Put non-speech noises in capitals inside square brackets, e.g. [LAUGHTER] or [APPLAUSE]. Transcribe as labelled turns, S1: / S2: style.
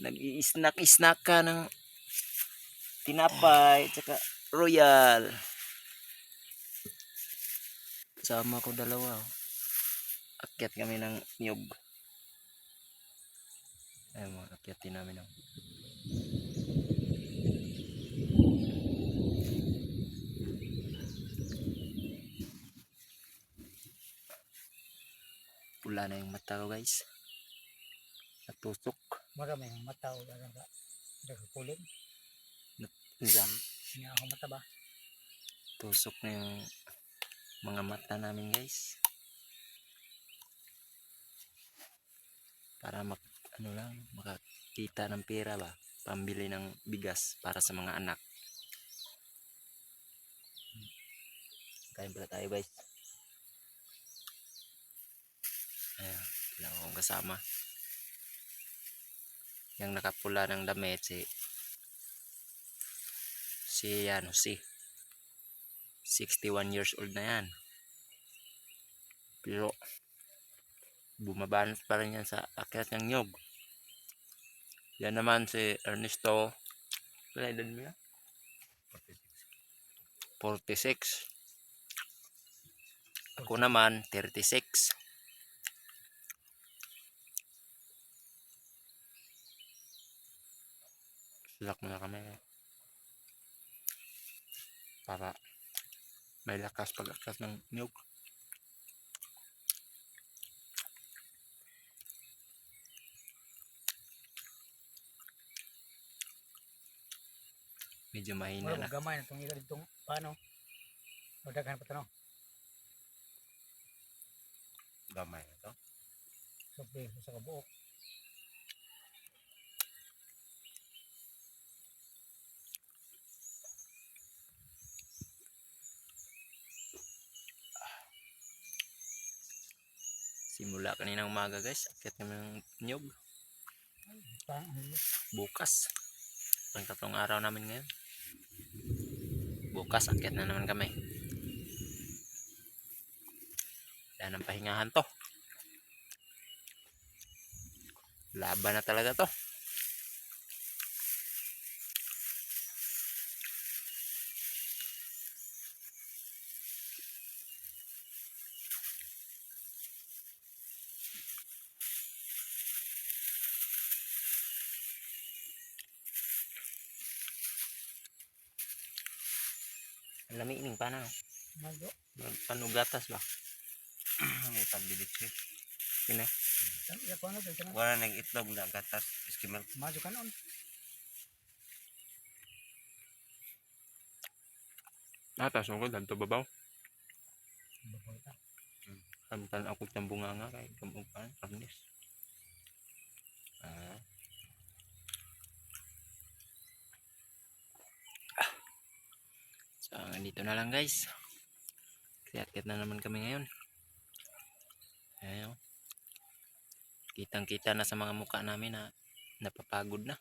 S1: Nag-i-snack-snack ka ng tinapay, tsaka royal. Sama ko dalawa. oh. Akyat kami ng niyog. Ayun mo, akyatin namin. Oh. Pula na yung mata ko guys. Natusok.
S2: Marami ang mata o ano ka. Nagkukulim.
S1: Zam.
S2: Niya ako mata ba?
S1: Tusok na yung mga mata namin guys. Para mak ano lang, makakita ng pera ba? Pambili ng bigas para sa mga anak. Kain pala tayo guys. Ayan, wala akong kasama. Yung nakapula ng damit si si ano si 61 years old na yan. Pero bumabanat pa rin yan sa akyat ng nyog. Yan naman si Ernesto. Wala edad mo yan? 46. Ako naman 36. Silak mo na kami. Para may lakas pag-akas ng nyog. Medyo mahina na.
S2: gamay na itong ila ditong paano. Madaghan pa tanong.
S1: Gamay na to.
S2: Sobrang sa kabuok.
S1: Simula kaninang umaga guys. Akit kami ng nyog. Bukas. Ang tatlong araw namin ngayon. Bukas, akit na naman kami. Yan ang pahingahan to. Laban na talaga to. Lami ining pa na.
S2: Mago.
S1: Panugatas ba? [CLEARS THROAT] May pagbilit. Kina.
S2: Ko ano dito na.
S3: Wala nang itlog na gatas. Eskimel.
S2: Mago ka noon.
S1: Nata, sungkod. Danto babaw.
S2: Baboy ta.
S1: Samtan ako ng bunga nga kay kamupan. Arnis. So, dito na lang guys. Kiyat-kiyat na naman kami ngayon. Ayun. Kitang-kita na sa mga mukha namin na napapagod na.